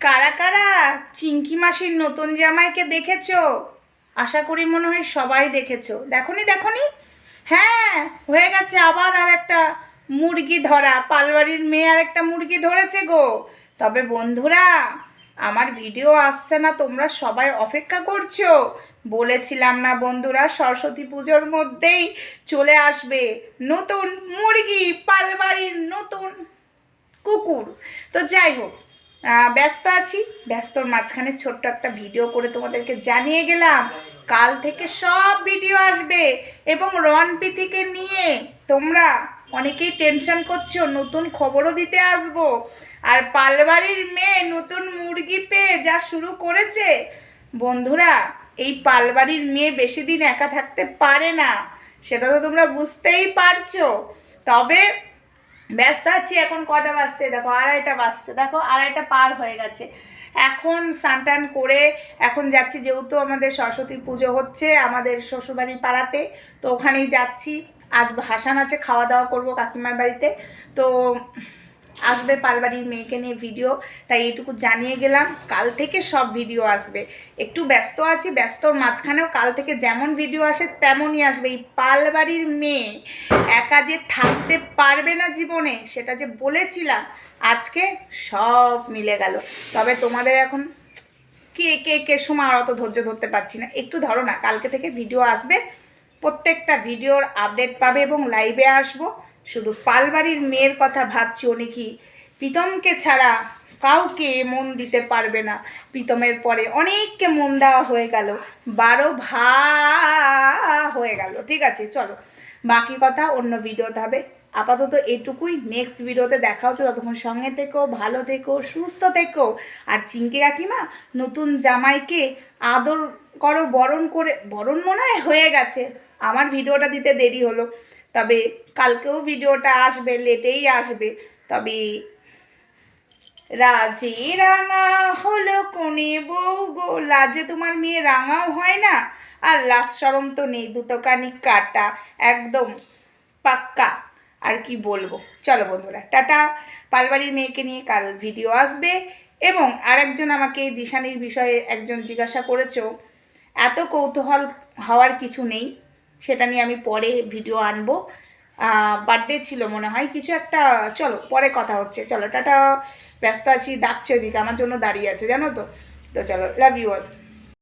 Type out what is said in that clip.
কারা কারা চিঙ্কি মাসির নতুন জামাইকে দেখেছ? আশা করি মনে হয় সবাই দেখেছ। দেখনি দেখনি? হ্যাঁ হয়ে গেছে আবার আর একটা মুরগি ধরা। পালবাড়ির মেয়ে আর একটা মুরগি ধরেছে গো। তবে বন্ধুরা, আমার ভিডিও আসছে না, তোমরা সবাই অপেক্ষা করছ। বলেছিলাম না বন্ধুরা, সরস্বতী পুজোর মধ্যেই চলে আসবে নতুন মুরগি, পালবাড়ির নতুন কুকুর। তো যাই হোক ব্যস্ত আছি। ব্যস্তর মাঝখানে ছোট্ট একটা ভিডিও করে তোমাদেরকে জানিয়ে গেলাম, কাল থেকে সব ভিডিও আসবে এবং রন প্রীতিকে নিয়ে তোমরা অনেকেই টেনশন করছ, নতুন খবরও দিতে আসব। আর পালবাড়ির মেয়ে নতুন মুরগি পেয়ে যা শুরু করেছে, বন্ধুরা, এই পালবাড়ির মেয়ে বেশি দিন একা থাকতে পারে না, সেটা তো তোমরা বুঝতেই পারছ। তবে ব্যস্ত আছি, এখন কটা বাজছে? দেখো, আড়াইটা বাজছে। দেখো, আড়াইটা পার হয়ে গেছে। এখন স্নান করে এখন যাচ্ছি, যেহেতু আমাদের সরস্বতী পুজো হচ্ছে আমাদের শ্বশুরবাড়ি পাড়াতে, তো ওখানেই যাচ্ছি। আজ হাসান আছে, খাওয়া দাওয়া করব কাকিমার বাড়িতে। তো আসবে পালবাড়ির মেয়েকে নিয়ে ভিডিও তাই এইটুকু জানিয়ে গেলাম। কাল থেকে সব ভিডিও আসবে। একটু ব্যস্ত আছি, ব্যস্তর মাঝখানেও কাল থেকে যেমন ভিডিও আসে, তেমনই আসবে। এই পালবাড়ির মেয়ে একা যে থাকতে পারবে না জীবনে, সেটা যে বলেছিলাম, আজকে সব মিলে গেল। তবে তোমাদের এখন কে কে কে সময় অত ধৈর্য ধরতে পারছি না। একটু ধরো না, কালকে থেকে ভিডিও আসবে, প্রত্যেকটা ভিডিওর আপডেট পাবে এবং লাইভে আসব। শুধু পালবাড়ির মেয়ের কথা ভাবছি অনেকই প্রীতমকে ছাড়া কাউকে মন দিতে পারবে না? প্রীতমের পরে অনেককে মন দেওয়া হয়ে গেল। বারো ভা হয়ে গেল। ঠিক আছে, চলো। বাকি কথা অন্য ভিডিওতে হবে। আপাতত এটুকুই। নেক্সট ভিডিওতে দেখা হচ্ছে। ততক্ষণ সঙ্গে থেকো, ভালো থেকো, সুস্থ থেকো। আর চিঙ্কি কাকিমা, নতুন জামাইকে আদর করো, বরণ করে, বরণ মনে হয় হয়ে গেছে। আমার ভিডিওটা দিতে দেরি হলো। তবে কালকেও ভিডিওটা আসবে, লেটেই আসবে। তবে রাজে রাঙা হলো কোনে বউ গো। লাজে তোমার মেয়ে রাঙাও হয় না। আর লাজ সরম তো নেই, দুটো কানি কাটা, একদম পাক্কা। আর কি বলব? চলো বন্ধুরা, টাটা। পালবাড়ির মেয়েকে নিয়ে কাল ভিডিও আসবে এবং আরেকজন আমাকে দিশানির বিষয়ে একজন জিজ্ঞাসা করেছ এত কৌতূহল হওয়ার কিছু নেই। সেটা নিয়ে আমি পরে ভিডিও আনব। বার্থডে ছিল মনে হয়, কিছু একটা, চলো, পরে কথা হচ্ছে। চলো, টাটা, ব্যস্ত আছি, ডাকছে ওদিকে, আমার জন্য দাঁড়িয়ে আছে, জানো তো? তো চলো লাভ ইউ অল